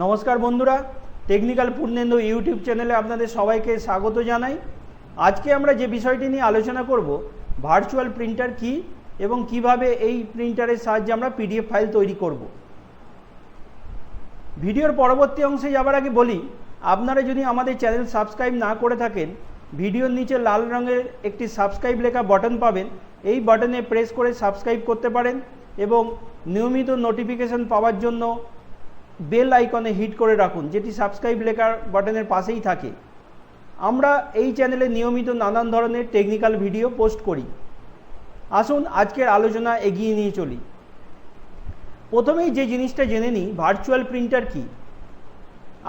নমস্কার বন্ধুরা technical Purnendu YouTube চ্যানেলে আপনাদের সবাইকে স্বাগত জানাই। আজকে আমরা যে বিষয়টি নিয়ে আলোচনা করব ভার্চুয়াল প্রিন্টার কি এবং কীভাবে এই প্রিন্টারের সাহায্যে আমরা পিডিএফ ফাইল তৈরি করব। ভিডিওর পরবর্তী অংশে যাবার আগে বলি, আপনারা যদি আমাদের চ্যানেল সাবস্ক্রাইব না করে থাকেন, ভিডিওর নিচে লাল রঙের একটি সাবস্ক্রাইব লেখা বাটন পাবেন। এই বাটনে প্রেস করে সাবস্ক্রাইব করতে পারেন এবং নিয়মিত নোটিফিকেশন পাওয়ার জন্য বেল আইকনে হিট করে রাখুন, যেটি সাবস্ক্রাইব লেখার বাটনের পাশেই থাকে। আমরা এই চ্যানেলে নিয়মিত নানান ধরনের টেকনিক্যাল ভিডিও পোস্ট করি। আসুন, আজকের আলোচনা এগিয়ে নিয়ে চলি। প্রথমেই যে জিনিসটা জেনে নিই ভার্চুয়াল প্রিন্টার কি?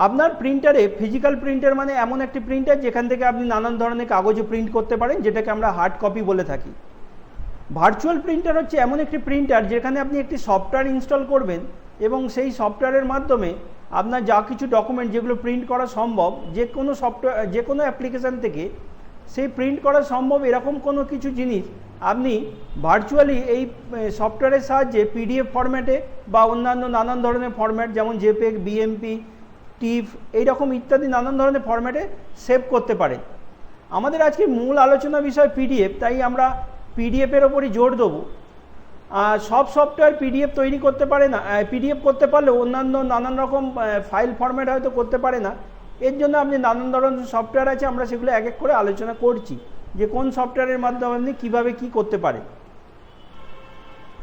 আপনার প্রিন্টারে ফিজিক্যাল প্রিন্টার মানে এমন একটি প্রিন্টার যেখান থেকে আপনি নানান ধরনের কাগজে প্রিন্ট করতে পারেন, যেটাকে আমরা হার্ড কপি বলে থাকি। ভার্চুয়াল প্রিন্টার হচ্ছে এমন একটি প্রিন্টার যেখানে আপনি একটি সফটওয়্যার ইনস্টল করবেন এবং সেই সফটওয়্যারের মাধ্যমে আপনার যা কিছু ডকুমেন্ট যেগুলো প্রিন্ট করা সম্ভব, যে কোনো সফটওয়্যার যে কোনো অ্যাপ্লিকেশান থেকে সেই প্রিন্ট করা সম্ভব এরকম কোনো কিছু জিনিস আপনি ভার্চুয়ালি এই সফটওয়্যারের সাহায্যে পিডিএফ ফরম্যাটে বা অন্যান্য নানান ধরনের ফরম্যাট যেমন জেপেক বিএমপি টিফ এইরকম ইত্যাদি নানান ধরনের ফরম্যাটে সেভ করতে পারেন। আমাদের আজকে মূল আলোচনা বিষয় পিডিএফ তাই আমরা পিডিএফের ওপরই জোর দেবো। সব সফটওয়্যার পিডিএফ তৈরি করতে পারে না পিডিএফ করতে পারলেও অন্যান্য নানান রকম ফাইল ফরম্যাট হয়তো করতে পারে না। এর জন্য আপনি নানান ধরনের সফটওয়্যার আছে, আমরা সেগুলো এক এক করে আলোচনা করছি যে কোন সফটওয়্যারের মাধ্যমে আপনি কীভাবে কী করতে পারেন।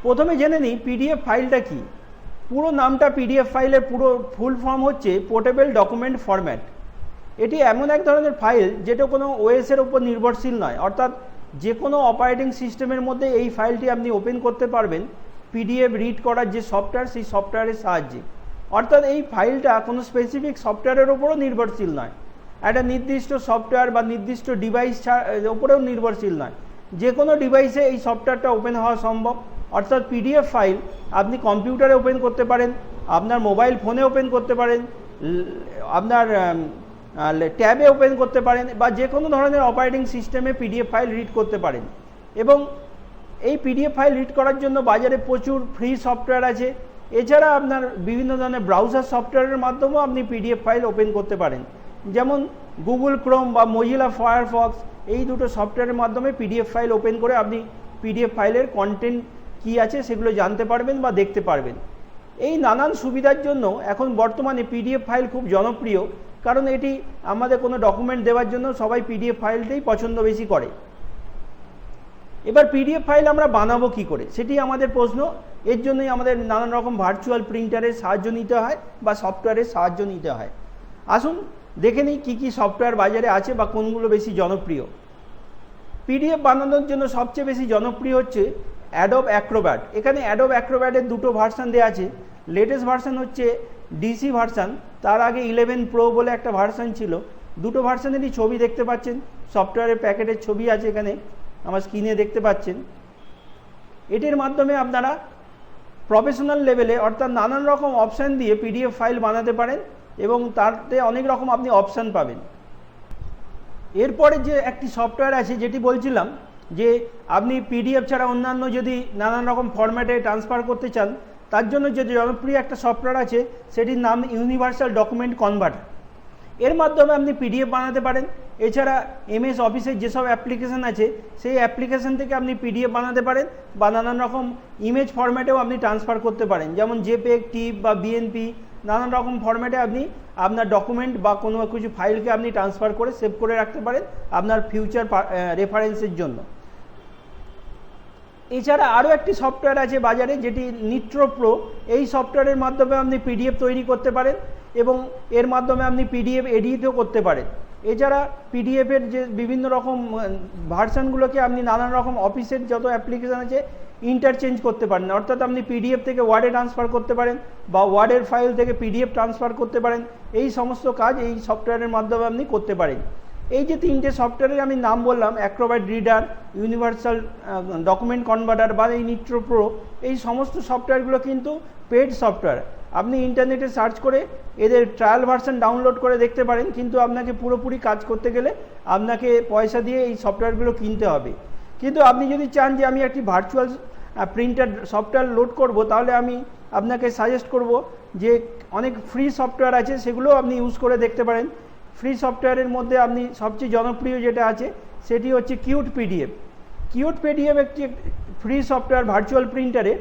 প্রথমে জেনে নিই পিডিএফ ফাইলটা কি। পুরো নামটা পিডিএফ ফাইলের পুরো ফুল ফর্ম হচ্ছে পোর্টেবল ডকুমেন্ট ফরম্যাট। এটি এমন এক ধরনের ফাইল যেটা কোনো ওএসের উপর নির্ভরশীল নয়, অর্থাৎ যে কোনো অপারেটিং সিস্টেমের মধ্যে এই ফাইলটি আপনি ওপেন করতে পারবেন পিডিএফ রিড করার যে সফটওয়্যার সেই সফটওয়্যারের সাহায্যে। অর্থাৎ এই ফাইলটা কোনো স্পেসিফিক সফটওয়্যারের ওপরও নির্ভরশীল নয়। একটা নির্দিষ্ট সফটওয়্যার বা নির্দিষ্ট ডিভাইস ওপরেও নির্ভরশীল নয়। যে কোনো ডিভাইসে এই সফটওয়্যারটা ওপেন হওয়া সম্ভব। অর্থাৎ পিডিএফ ফাইল আপনি কম্পিউটারে ওপেন করতে পারেন, আপনার মোবাইল ফোনে ওপেন করতে পারেন, আপনার ট্যাবে ওপেন করতে পারেন বা যে কোনো ধরনের অপারেটিং সিস্টেমে পিডিএফ ফাইল রিড করতে পারেন। এবং এই পিডিএফ ফাইল রিড করার জন্য বাজারে প্রচুর ফ্রি সফটওয়্যার আছে। এছাড়া আপনার বিভিন্ন ধরনের ব্রাউজার সফটওয়্যারের মাধ্যমেও আপনি পিডিএফ ফাইল ওপেন করতে পারেন। যেমন গুগল ক্রোম বা মজিলা ফায়ারফক্স, এই দুটো সফটওয়্যারের মাধ্যমে পিডিএফ ফাইল ওপেন করে আপনি পিডিএফ ফাইলের কন্টেন্ট কী আছে সেগুলো জানতে পারবেন বা দেখতে পারবেন। এই নানান সুবিধার জন্য এখন বর্তমানে পিডিএফ ফাইল খুব জনপ্রিয়। কারণ এটি আমাদের কোনো ডকুমেন্ট দেওয়ার জন্য সবাই পিডিএফ ফাইলটাই পছন্দ বেশি করে। এবার পিডিএফ ফাইল আমরা বানাবো কি করে? সেটি আমাদের প্রশ্ন। এর জন্যই আমাদের নানান রকম ভার্চুয়াল প্রিন্টারের সাহায্য নিতে হয় বা সফটওয়্যারের সাহায্য নিতে হয়। আসুন দেখে নিই কী কী সফটওয়্যার বাজারে আছে বা কোনগুলো বেশি জনপ্রিয়। পিডিএফ বানানোর জন্য সবচেয়ে বেশি জনপ্রিয় হচ্ছে অ্যাডব অ্যাক্রোব্যাট এখানে অ্যাডব অ্যাক্রোব্যাটের দুটো ভার্সান দেওয়া আছে। লেটেস্ট ভার্সান হচ্ছে ডিসি ভার্সান তার আগে ইলেভেন প্রো বলে একটা ভার্সান ছিল। দুটো ভার্সানেরই ছবি দেখতে পাচ্ছেন সফটওয়্যারের প্যাকেটের ছবি আছে এখানে, আমার স্ক্রিনে দেখতে পাচ্ছেন। এটির মাধ্যমে আপনারা প্রফেশনাল লেভেলে অর্থাৎ নানান রকম অপশান দিয়ে পিডিএফ ফাইল বানাতে পারেন এবং তাতে অনেক রকম আপনি অপশান পাবেন। এরপরে যে একটি সফটওয়্যার আছে, যেটি বলছিলাম যে, আপনি পিডিএফ ছাড়া অন্যান্য যদি নানান রকম ফরম্যাটে ট্রান্সফার করতে চান তার জন্য যে জনপ্রিয় একটা সফটওয়্যার আছে, সেটির নাম ইউনিভার্সাল ডকুমেন্ট কনভার্টার এর মাধ্যমে আপনি পিডিএফ বানাতে পারেন। এছাড়া এমএস অফিসের যেসব অ্যাপ্লিকেশান আছে, সেই অ্যাপ্লিকেশান থেকে আপনি পিডিএফ বানাতে পারেন। বা নানান রকম ইমেজ ফরম্যাটেও আপনি ট্রান্সফার করতে পারেন। যেমন জেপেক টিপ বা বিএনপি নানান রকম ফরম্যাটে আপনি আপনার ডকুমেন্ট বা কোনো কিছু ফাইলকে আপনি ট্রান্সফার করে সেভ করে রাখতে পারেন আপনার ফিউচার রেফারেন্সের জন্য। এছাড়া আরও একটি সফটওয়্যার আছে বাজারে, যেটি নিট্রো প্রো এই সফটওয়্যারের মাধ্যমে আপনি পিডিএফ তৈরি করতে পারেন এবং এর মাধ্যমে আপনি পিডিএফ এডিটও করতে পারেন। এছাড়া পিডিএফের যে বিভিন্ন রকম ভার্সানগুলোকে আপনি নানান রকম অফিসের যত অ্যাপ্লিকেশান আছে ইন্টারচেঞ্জ করতে পারেন। অর্থাৎ আপনি পিডিএফ থেকে ওয়ার্ডে ট্রান্সফার করতে পারেন বা ওয়ার্ডের ফাইল থেকে পিডিএফ ট্রান্সফার করতে পারেন। এই সমস্ত কাজ এই সফটওয়্যারের মাধ্যমে আপনি করতে পারেন। এই যে তিনটে সফটওয়্যারের আমি নাম বললাম Acrobat reader universal document converter বা এই নিট্রো প্রো এই সমস্ত সফটওয়্যারগুলো কিন্তু পেড সফটওয়্যার আপনি ইন্টারনেটে সার্চ করে এদের ট্রায়াল ভার্সন ডাউনলোড করে দেখতে পারেন, কিন্তু আপনাকে পুরোপুরি কাজ করতে গেলে আপনাকে পয়সা দিয়ে এই সফটওয়্যারগুলো কিনতে হবে। কিন্তু আপনি যদি চান যে আমি একটি ভার্চুয়াল প্রিন্টার সফটওয়্যার লোড করব, তাহলে আমি আপনাকে সাজেস্ট করব যে অনেক ফ্রি সফটওয়্যার আছে সেগুলো আপনি ইউজ করে দেখতে পারেন। ফ্রি সফটওয়্যারের মধ্যে আপনি সবচেয়ে জনপ্রিয় যেটা আছে, সেটি হচ্ছে কিউট পিডিএফ। কিউট পিডিএফ একটি ফ্রি সফটওয়্যার ভার্চুয়াল প্রিন্টারে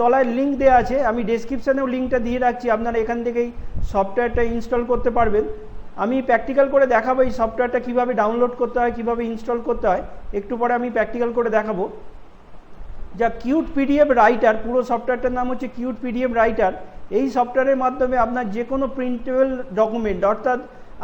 তলায় লিঙ্ক দেওয়া আছে। আমি ডেসক্রিপশানেও লিঙ্কটা দিয়ে রাখছি, আপনারা এখান থেকেই সফটওয়্যারটা ইনস্টল করতে পারবেন। আমি প্র্যাকটিক্যাল করে দেখাবো এই সফটওয়্যারটা কীভাবে ডাউনলোড করতে হয়, কীভাবে ইনস্টল করতে হয়। একটু পরে আমি প্র্যাকটিক্যাল করে দেখাবো। যা কিউট পিডিএফ রাইটার পুরো সফটওয়্যারটার নাম হচ্ছে কিউট পিডিএফ রাইটার এই সফটওয়্যারের মাধ্যমে আপনার যে কোনো প্রিন্টেবল ডকুমেন্ট অর্থাৎ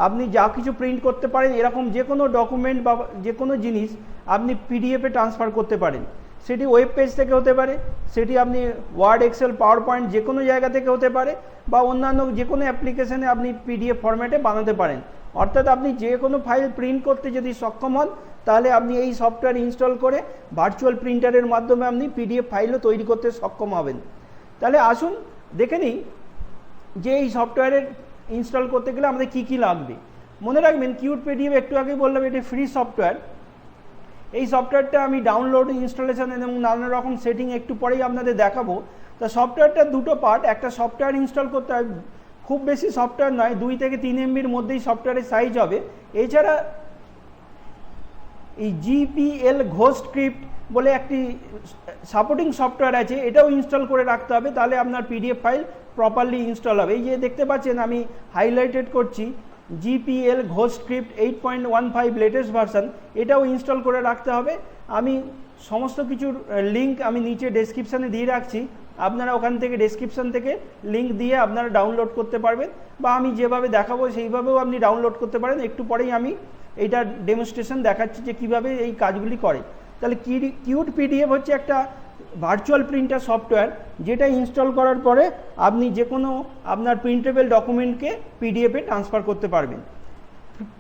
আপনি যা কিছু প্রিন্ট করতে পারেন, এরকম যে কোনো ডকুমেন্ট বা যে কোনো জিনিস আপনি পিডিএফে ট্রান্সফার করতে পারেন। সেটি ওয়েব পেজ থেকে হতে পারে, সেটি আপনি ওয়ার্ড এক্সেল পাওয়ার পয়েন্ট যে কোনো জায়গা থেকে হতে পারে, বা অন্যান্য যে কোনো অ্যাপ্লিকেশনে আপনি পিডিএফ ফরম্যাটে বানাতে পারেন। অর্থাৎ আপনি যে কোনো ফাইল প্রিন্ট করতে যদি সক্ষম হন, তাহলে আপনি এই সফটওয়্যার ইনস্টল করে ভার্চুয়াল প্রিন্টারের মাধ্যমে আপনি পিডিএফ ফাইলও তৈরি করতে সক্ষম হবেন। তাহলে আসুন, দেখে নিই যে এই সফটওয়্যারের ইনস্টল করতে গেলে আমাদের কী কী লাগবে? মনে রাখবেন, কিউট পিডিএফ একটু আগে বললাম, এটি ফ্রি সফটওয়্যার এই সফটওয়্যারটা আমি ডাউনলোড ইনস্টলেশন এবং নানা রকম সেটিং একটু পরেই আপনাদের দেখাবো। তা সফটওয়্যারটা দুটো পার্ট একটা সফটওয়্যার ইনস্টল করতে হয়, খুব বেশি সফটওয়্যার নয়, দুই থেকে তিন এমবির মধ্যেই সফটওয়্যারের সাইজ হবে। এছাড়া এই জিপিএল ঘোষ স্ক্রিপ্ট বলে একটি সাপোর্টিং সফটওয়্যার আছে, এটাও ইনস্টল করে রাখতে হবে, তাহলে আপনার পিডিএফ ফাইল প্রপারলি ইনস্টল হবে। এই যে দেখতে পাচ্ছেন, আমি হাইলাইটেড করছি GPL Ghostscript eight point one five latest version এটাও ইনস্টল করে রাখতে হবে। আমি সমস্ত কিছুর লিঙ্ক আমি নিচে ডেসক্রিপশানে দিয়ে রাখছি, আপনারা ওখান থেকে ডেসক্রিপশান থেকে লিঙ্ক দিয়ে আপনারা ডাউনলোড করতে পারবেন, বা আমি যেভাবে দেখাবো সেইভাবেও আপনি ডাউনলোড করতে পারেন। একটু পরেই আমি এইটা ডেমনস্ট্রেশন দেখাচ্ছি যে কীভাবে এই কাজগুলি করে। তাহলে কিউট পিডিএফ হচ্ছে একটা ভার্চুয়াল প্রিন্টার সফটওয়্যার যেটা ইনস্টল করার পরে আপনি যে কোনো আপনার প্রিন্টেবল ডকুমেন্টকে পিডিএফে ট্রান্সফার করতে পারবেন।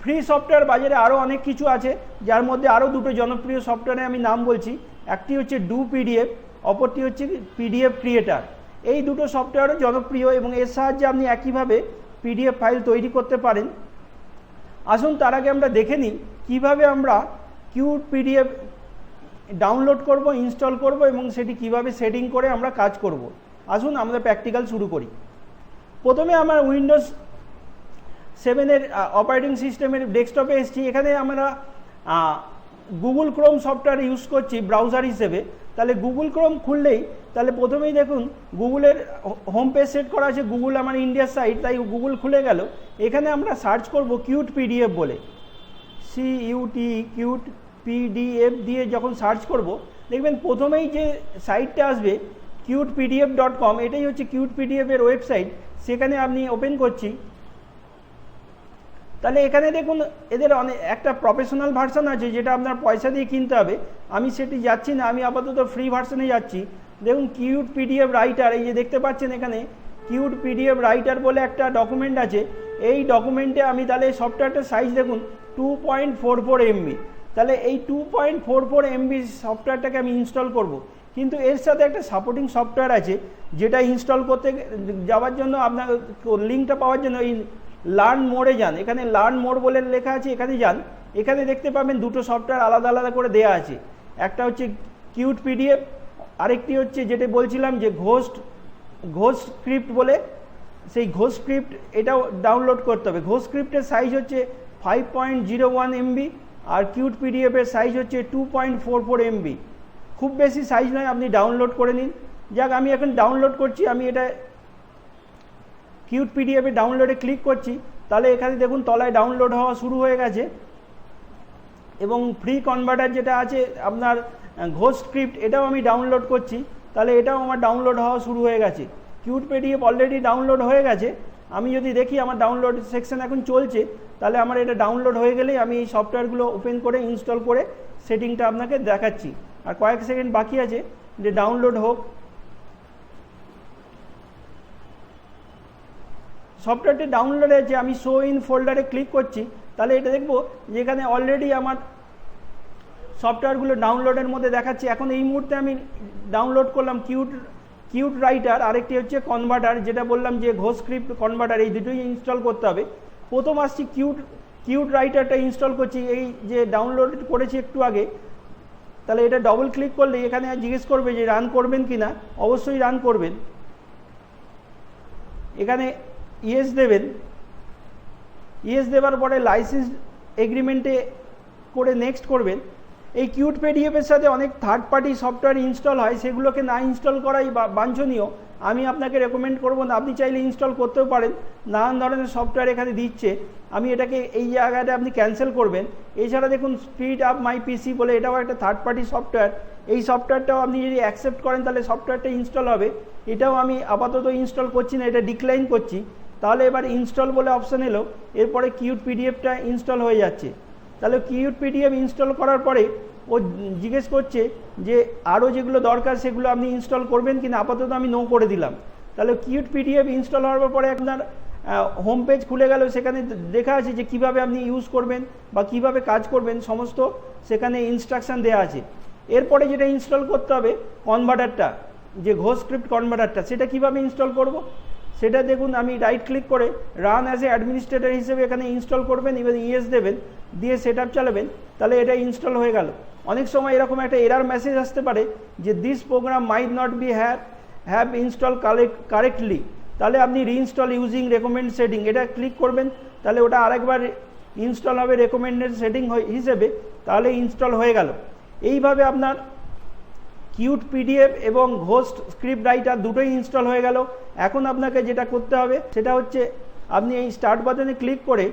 ফ্রি সফটওয়্যার বাজারে আরও অনেক কিছু আছে, যার মধ্যে আরও দুটো জনপ্রিয় সফটওয়্যারে আমি নাম বলছি। একটি হচ্ছে ডু পিডিএফ অপরটি হচ্ছে পিডিএফ ক্রিয়েটার এই দুটো সফটওয়্যারও জনপ্রিয় এবং এর সাহায্যে আপনি একইভাবে পিডিএফ ফাইল তৈরি করতে পারেন। আসুন তার আগে আমরা দেখে নিই কীভাবে আমরা কিউট পিডিএফ ডাউনলোড করব ইনস্টল করব এবং সেটি কীভাবে সেটিং করে আমরা কাজ করব। আসুন আমরা প্র্যাকটিক্যাল শুরু করি। প্রথমে আমার উইন্ডোজ সেভেনের অপারেটিং সিস্টেমের ডেস্কটপে এসেছি। এখানে আমরা গুগল ক্রোম সফটওয়্যার ইউজ করছি ব্রাউজার হিসেবে। তাহলে গুগল ক্রোম খুললেই, তাহলে প্রথমেই দেখুন গুগলের হোম পেজ সেট করা আছে। গুগল আমার ইন্ডিয়ার সাইট তাই গুগল খুলে গেল। এখানে আমরা সার্চ করব কিউট পিডিএফ বলে। C U T cute PDF দিয়ে যখন সার্চ করব, দেখবেন প্রথমেই যে সাইটটা আসবে কিউট পিডিএফ ডট কম এটাই হচ্ছে কিউট পিডিএফের ওয়েবসাইট সেখানে আপনি ওপেন করছি। তাহলে এখানে দেখুন, এদের অনেক, একটা প্রফেশনাল ভার্সন আছে, যেটা আপনার পয়সা দিয়ে কিনতে হবে। আমি সেটি যাচ্ছি না, আমি আপাতত ফ্রি ভার্সনে যাচ্ছি। দেখুন কিউট পিডিএফ রাইটার এই যে দেখতে পাচ্ছেন এখানে কিউট পিডিএফ রাইটার বলে একটা ডকুমেন্ট আছে। এই ডকুমেন্টে আমি তাহলে সফটওয়্যারটার সাইজ দেখুন two point four four MB তাহলে এই two point four four MB সফটওয়্যারটাকে আমি ইনস্টল করব। কিন্তু এর সাথে একটা সাপোর্টিং সফটওয়্যার আছে, যেটা ইনস্টল করতে যাওয়ার জন্য আপনার লিঙ্কটা পাওয়ার জন্য এই লার্ন মোড়ে যান। এখানে লার্ন মোড বলে লেখা আছে, এখানে যান। এখানে দেখতে পাবেন দুটো সফটওয়্যার আলাদা আলাদা করে দেয়া আছে। একটা হচ্ছে কিউট পিডিএফ আরেকটি হচ্ছে যেটা বলছিলাম যে ঘোস্ট ঘোষ স্ক্রিপ্ট বলে। সেই ঘোষ স্ক্রিপ্ট এটাও ডাউনলোড করতে হবে। ঘোষ স্ক্রিপ্টের সাইজ হচ্ছে five point zero one MB আর কিউট পিডিএফের সাইজ হচ্ছে two point four four MB খুব বেশি সাইজ নয়, আপনি ডাউনলোড করে নিন। যাক, আমি এখন ডাউনলোড করছি, আমি এটা কিউট পিডিএফে ডাউনলোডে ক্লিক করছি। তাহলে এখানে দেখুন, তলায় ডাউনলোড হওয়া শুরু হয়ে গেছে। এবং ফ্রি কনভার্টার যেটা আছে, আপনার ঘোষ স্ক্রিপ্ট এটাও আমি ডাউনলোড করছি। তাহলে এটাও আমার ডাউনলোড হওয়া শুরু হয়ে গেছে। কিউট পিডিএফ অলরেডি ডাউনলোড হয়ে গেছে। আমি যদি দেখি, আমার ডাউনলোড সেকশন এখন চলছে। তাহলে আমার এটা ডাউনলোড হয়ে গেলেই আমি এই সফটওয়্যারগুলো ওপেন করে ইনস্টল করে সেটিংটা আপনাকে দেখাচ্ছি। আর কয়েক সেকেন্ড বাকি আছে, যে ডাউনলোড হোক। সফটওয়্যারটি ডাউনলোড হয়েছে আমি শো ইন ফোল্ডারে ক্লিক করছি, তাহলে এটা দেখব যেখানে অলরেডি আমার সফটওয়্যারগুলো ডাউনলোডের মধ্যে দেখাচ্ছি। এখন এই মুহূর্তে আমি ডাউনলোড করলাম কিউট কিউট রাইটার আরেকটি হচ্ছে কনভার্টার যেটা বললাম যে ঘোষ স্ক্রিপ্ট কনভার্টার এই দুটোই ইনস্টল করতে হবে। প্রথম আসছি কিউট কিউট রাইটারটা ইনস্টল করছি। এই যে ডাউনলোড করেছি একটু আগে, তাহলে এটা ডবল ক্লিক করলে এখানে জিজ্ঞেস করবে যে রান করবেন কি না অবশ্যই রান করবেন। এখানে ইয়েস দেবেন। ইয়েস দেওয়ার পরে লাইসেন্স এগ্রিমেন্টে করে নেক্সট করবেন। এই কিউট পিডিএফের সাথে অনেক থার্ড পার্টি সফটওয়্যার ইনস্টল হয়, সেগুলোকে না ইনস্টল করাই বাঞ্ছনীয়। আমি আপনাকে রেকমেন্ড করব না, আপনি চাইলে ইনস্টল করতেও পারেন। নানান ধরনের সফটওয়্যার এখানে দিচ্ছে। আমি এটাকে এই জায়গাটা আপনি ক্যান্সেল করবেন। এছাড়া দেখুন স্পিড আপ মাই পিসি বলে এটাও একটা থার্ড পার্টি সফটওয়্যার এই সফটওয়্যারটাও আপনি যদি অ্যাকসেপ্ট করেন, তাহলে সফটওয়্যারটা ইনস্টল হবে। এটাও আমি আপাতত ইনস্টল করছি না, এটা ডিক্লাইন করছি। তাহলে এবার ইনস্টল বলে অপশন এলো। এরপরে কিউট পিডিএফটা ইনস্টল হয়ে যাচ্ছে। তাহলে কিউট পিডিএফ ইনস্টল করার পরে ও জিজ্ঞেস করছে যে আরও যেগুলো দরকার সেগুলো আপনি ইনস্টল করবেন কিনা, আপাতত আমি নো করে দিলাম। তাহলে কিউট পিডিএফ ইনস্টল হওয়ার পরে আপনার হোম পেজ খুলে গেল, সেখানে দেখা আছে যে কীভাবে আপনি ইউজ করবেন বা কীভাবে কাজ করবেন, সমস্ত সেখানে ইনস্ট্রাকশন দেওয়া আছে। এরপরে যেটা ইনস্টল করতে হবে কনভার্টারটা যে ঘোষ স্ক্রিপ্ট কনভার্টারটা সেটা কীভাবে ইনস্টল করব? সেটা দেখুন, আমি রাইট ক্লিক করে রান অ্যাজ এ অ্যাডমিনিস্ট্রেটর হিসেবে এখানে ইনস্টল করবেন এবং ইএস দেবেন, দিয়ে সেট চালাবেন, তাহলে এটা ইনস্টল হয়ে গেল। অনেক সময় এরকম একটা এরার মেসেজ আসতে পারে যে this program might not be have have install correctly তাহলে আপনি রিইনস্টল ইউজিং রেকমেন্ড সেটিং এটা ক্লিক করবেন, তাহলে ওটা আরেকবার ইনস্টল হবে রেকমেন্ডেড সেটিং হিসেবে, তাহলে ইনস্টল হয়ে গেল। এইভাবে আপনার কিউট পিডিএফ এবং ঘোস্ট স্ক্রিপ্ট রাইটার দুটোই ইনস্টল হয়ে গেল। এখন আপনাকে যেটা করতে হবে, সেটা হচ্ছে আপনি এই স্টার্ট বাটনে ক্লিক করে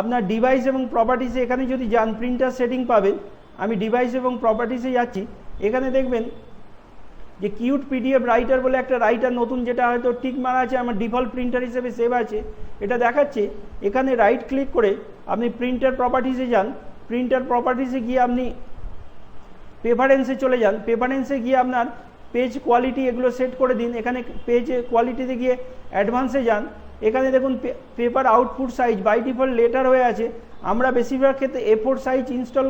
আপনার ডিভাইস এবং প্রপার্টিসে এখানে যদি যান প্রিন্টার সেটিং পাবেন আমি ডিভাইস এবং প্রপার্টিসে যাচ্ছি, এখানে দেখবেন যে কিউট পিডিএফ রাইটার বলে একটা রাইটার নতুন যেটা হয়তো টিক মারা আছে, আমার ডিফল্ট প্রিন্টার হিসেবে সেভ আছে, এটা দেখাচ্ছে, এখানে রাইট ক্লিক করে আপনি প্রিন্টার প্রপার্টিসে যান প্রিন্টার প্রপার্টিসে গিয়ে আপনি প্রেফারেন্সে চলে যান প্রেফারেন্সে গিয়ে আপনার পেজ কোয়ালিটি এগুলো সেট করে দিন, এখানে পেজ কোয়ালিটিতে গিয়ে অ্যাডভান্সে যান, এখানে দেখুন paper output size by default letter হয়ে আছে আমরা বেশিরভাগ ক্ষেত্রে A four size install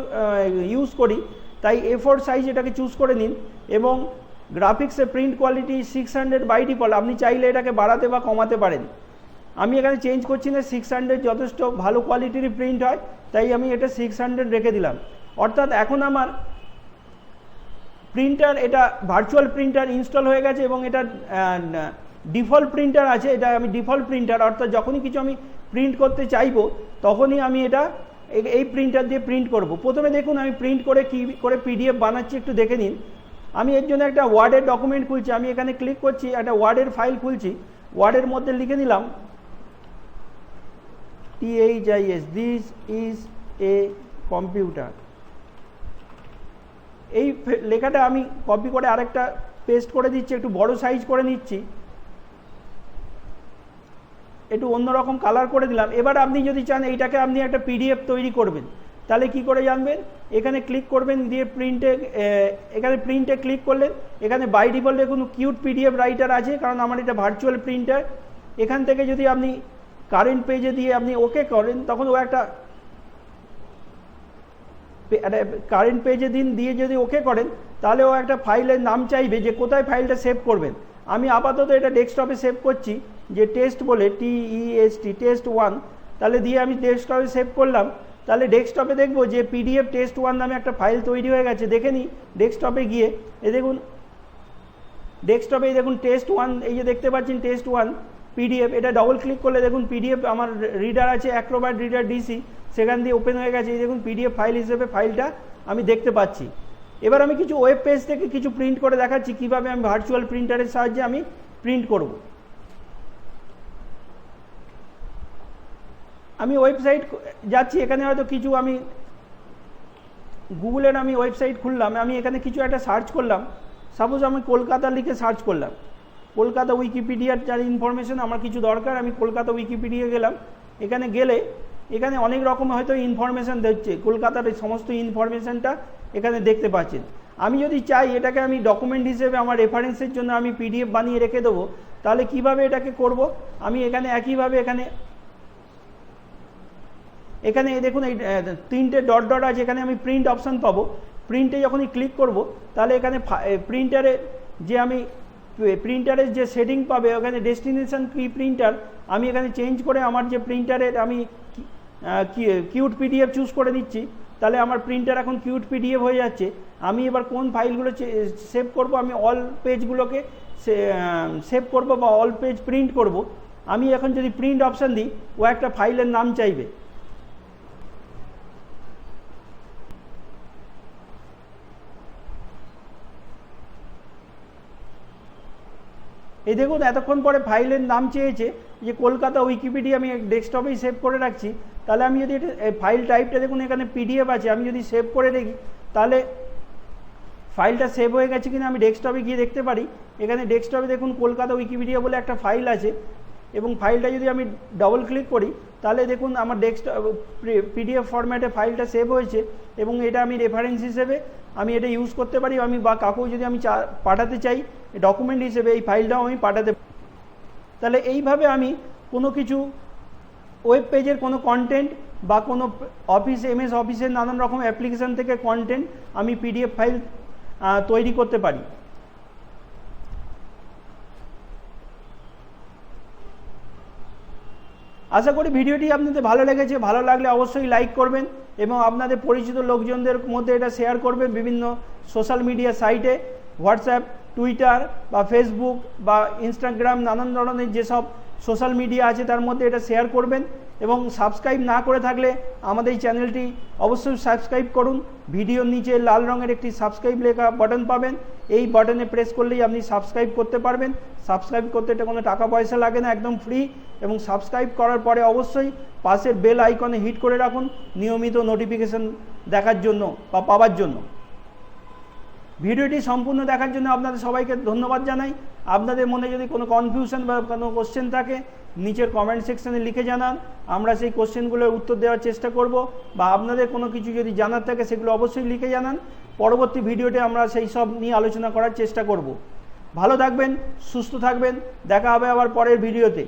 use করি, তাই এ ফোর সাইজ এটাকে চুজ করে নিন এবং গ্রাফিক্সে print quality six hundred by default আপনি চাইলে এটাকে বাড়াতে বা কমাতে পারেন। আমি এখানে চেঞ্জ করছি না সিক্স হান্ড্রেড যথেষ্ট ভালো কোয়ালিটির প্রিন্ট হয়, তাই আমি এটা সিক্স হান্ড্রেড রেখে দিলাম। অর্থাৎ এখন আমার প্রিন্টার এটা ভার্চুয়াল প্রিন্টার ইনস্টল হয়ে গেছে এবং এটা ডিফল্ট প্রিন্টার আছে, এটা আমি ডিফল্ট প্রিন্টার অর্থাৎ যখনই কিছু আমি প্রিন্ট করতে চাইব, তখনই আমি এটা এই প্রিন্টার দিয়ে প্রিন্ট করব। প্রথমে দেখুন আমি প্রিন্ট করে কি, করে পিডিএফ বানাচ্ছি, একটু দেখে নিন। আমি এর জন্য একটা ওয়ার্ডের ডকুমেন্ট খুলছি, আমি এখানে ক্লিক করছি, একটা ওয়ার্ডের ফাইল খুলছি ওয়ার্ডের মধ্যে লিখে নিলাম T H I S this is a computer এই লেখাটা আমি কপি করে আরেকটা পেস্ট করে দিচ্ছি, একটু বড় সাইজ করে নিচ্ছি। একটু অন্যরকম কালার করে দিলাম। এবার আপনি যদি চান এইটাকে আপনি একটা পিডিএফ তৈরি করবেন। তাহলে কি করে জানবেন? এখানে ক্লিক করবেন, দিয়ে প্রিন্টে এখানে প্রিন্টে ক্লিক করলেন। এখানে বাই ডিফল্টে কোনো কিউট পিডিএফ রাইটার আছে, কারণ আমার এটা ভার্চুয়াল প্রিন্টার এখান থেকে যদি আপনি কারেন্ট পেজে দিয়ে আপনি ওকে করেন, তখন ও একটা কারেন্ট পেজে দিন, দিয়ে যদি ওকে করেন, তাহলে ও একটা ফাইলের নাম চাইবে যে কোথায় ফাইলটা সেভ করবেন। আমি আপাতত এটা ডেস্কটপে সেভ করছি। যে টেস্ট বলে T E S T test one তাহলে দিয়ে আমি ডেস্কটপে সেভ করলাম। তাহলে ডেস্কটপে দেখব যে পিডিএফ টেস্ট ওয়ান নামে একটা ফাইল তৈরি হয়ে গেছে। দেখে নিই ডেস্কটপে গিয়ে এ দেখুন ডেস্কটপে দেখুন টেস্ট ওয়ান এই যে দেখতে পাচ্ছেন টেস্ট ওয়ান পিডিএফ এটা ডবল ক্লিক করলে দেখুন পিডিএফ আমার রিডার আছে অ্যাক্রোবাট রিডার ডিসি সেখান দিয়ে ওপেন হয়ে গেছে। এই দেখুন পিডিএফ ফাইল হিসেবে ফাইলটা আমি দেখতে পাচ্ছি। এবার আমি কিছু ওয়েব পেজ থেকে কিছু প্রিন্ট করে দেখাচ্ছি, কীভাবে আমি ভার্চুয়াল প্রিন্টারের সাহায্যে আমি প্রিন্ট করব। আমি ওয়েবসাইট যাচ্ছি, এখানে হয়তো কিছু আমি গুগলের আমি ওয়েবসাইট খুললাম, আমি এখানে কিছু একটা সার্চ করলাম। সাপোজ আমি কলকাতা লিখে সার্চ করলাম। কলকাতা উইকিপিডিয়ার যার ইনফরমেশন আমার কিছু দরকার, আমি কলকাতা উইকিপিডিয়া গেলাম। এখানে গেলে, এখানে অনেক রকম হয়তো ইনফরমেশন দিচ্ছে কলকাতার এই সমস্ত ইনফরমেশনটা এখানে দেখতে পাচ্ছেন। আমি যদি চাই এটাকে আমি ডকুমেন্ট হিসেবে আমার রেফারেন্সের জন্য আমি পিডিএফ বানিয়ে রেখে দেবো, তাহলে কীভাবে এটাকে করব? আমি এখানে একইভাবে এখানে এখানে দেখুন এই তিনটে ডট ডট আছে, এখানে আমি প্রিন্ট অপশান পাবো। প্রিন্টে যখনই ক্লিক করব, তাহলে এখানে প্রিন্টারে যে আমি প্রিন্টারের যে সেটিং পাবে, ওখানে ডেস্টিনেশন কি প্রিন্টার আমি এখানে চেঞ্জ করে আমার যে প্রিন্টারের আমি কিউট পিডিএফ চুজ করে দিচ্ছি তাহলে আমার প্রিন্টার এখন কিউট পিডিএফ হয়ে যাচ্ছে। আমি এবার কোন ফাইলগুলো সেভ করব, আমি অল পেজগুলোকে সেভ করব বা অল পেজ প্রিন্ট করব। আমি এখন যদি প্রিন্ট অপশান দিই, ও একটা ফাইলের নাম চাইবে। দেখুন এতক্ষণ পরে ফাইলের নাম চেয়েছে যে কলকাতা উইকিপিডিয়া আমি ডেস্কটপেই সেভ করে রাখছি। তাহলে আমি যদি এটা ফাইল টাইপটা দেখুন, এখানে পিডিএফ আছে, আমি যদি সেভ করে রাখি তাহলে ফাইলটা সেভ হয়ে গেছে কিনা আমি ডেস্কটপে গিয়ে দেখতে পারি। এখানে ডেস্কটপে দেখুন কলকাতা উইকিপিডিয়া বলে একটা ফাইল আছে এবং ফাইলটা যদি আমি ডবল ক্লিক করি, তাহলে দেখুন আমার ডেস্কটপ, পিডিএফ ফরম্যাটে ফাইলটা সেভ হয়েছে এবং এটা আমি রেফারেন্স হিসেবে আমি এটা ইউজ করতে পারি। আমি বা কাকেও যদি আমি পাঠাতে চাই ডকুমেন্ট হিসেবে এই ফাইলটাও আমি পাঠাতে তাহলে এইভাবে আমি কোনো কিছু ওয়েব পেজের কোনো কন্টেন্ট বা কোনো অফিস এমএস অফিসের নানান রকম অ্যাপ্লিকেশন থেকে কন্টেন্ট আমি পিডিএফ ফাইল তৈরি করতে পারি। আশা করি ভিডিওটি আপনাদের ভালো লেগেছে। ভালো লাগলে অবশ্যই লাইক করবেন এবং আপনাদের পরিচিত লোকজনদের মধ্যে এটা শেয়ার করবেন বিভিন্ন সোশ্যাল মিডিয়া সাইটে হোয়াটসঅ্যাপ টুইটার বা ফেসবুক বা ইনস্টাগ্রাম নানান ধরনের যেসব সোশ্যাল মিডিয়া আছে তার মধ্যে এটা শেয়ার করবেন এবং সাবস্ক্রাইব না করে থাকলে আমাদের এই চ্যানেলটি অবশ্যই সাবস্ক্রাইব করুন। ভিডিওর নিচে লাল রঙের একটি সাবস্ক্রাইব লেখা বাটন পাবেন। এই বাটনে প্রেস করলেই আপনি সাবস্ক্রাইব করতে পারবেন। সাবস্ক্রাইব করতে এটা কোনো টাকা পয়সা লাগে না, একদম ফ্রি এবং সাবস্ক্রাইব করার পরে অবশ্যই পাশের বেল আইকনে হিট করে রাখুন। নিয়মিত নোটিফিকেশন দেখার জন্য বা পাওয়ার জন্য। ভিডিওটি সম্পূর্ণ দেখার জন্য আপনাদের সবাইকে ধন্যবাদ জানাই। আপনাদের মনে যদি কোনো কনফিউশন বা কোনো কোশ্চেন থাকে, নিচের কমেন্ট সেকশনে লিখে জানান। আমরা সেই কোশ্চেনগুলোর উত্তর দেওয়ার চেষ্টা করব বা আপনাদের কোনো কিছু যদি জানার থাকে, সেগুলো অবশ্যই লিখে জানান। পরবর্তী ভিডিওতে আমরা সেই সব নিয়ে আলোচনা করার চেষ্টা করব। ভালো থাকবেন, সুস্থ থাকবেন। দেখা হবে আবার পরের ভিডিওতে।